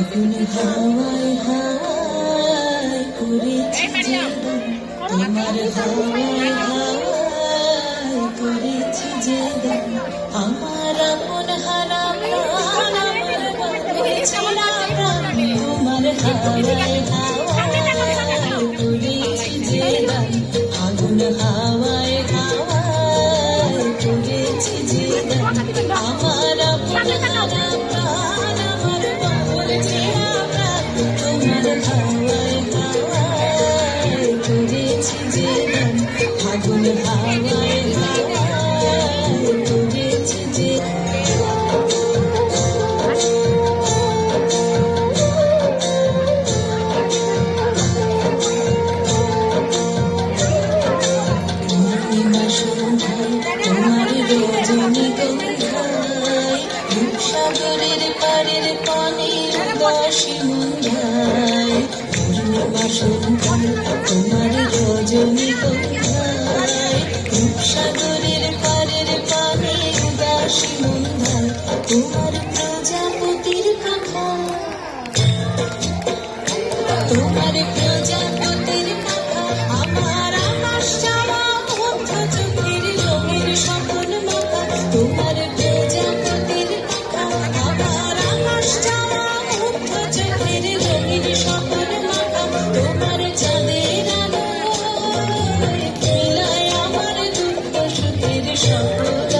হাওয়ায় হাওয়ায় করেছি জীবন তোমার হাওয়ায় হাওয়ায় করেছি জীবন আমার আপন হারা প্রাণ আমার বাঁধেছি প্রাণ তোমার হাওয়ায় হাওয়ায় করেছি আগুন হাওয়ায় হাওয়ায় আগুন হাওয়ায় পূর্ণিমা সন্ধ্যায় তোমার রজনী গন্ধায় রূপসাগরের পারের পানে মন্ধায় পূর্ণিমা তোমার রজনী গন্ধায় রূপসাগরের পারের পানে উদাসী মন্ধায় তোমার প্রজাপতির কথা তোমার প্রজাপতির কথা আমার তোমার সুখের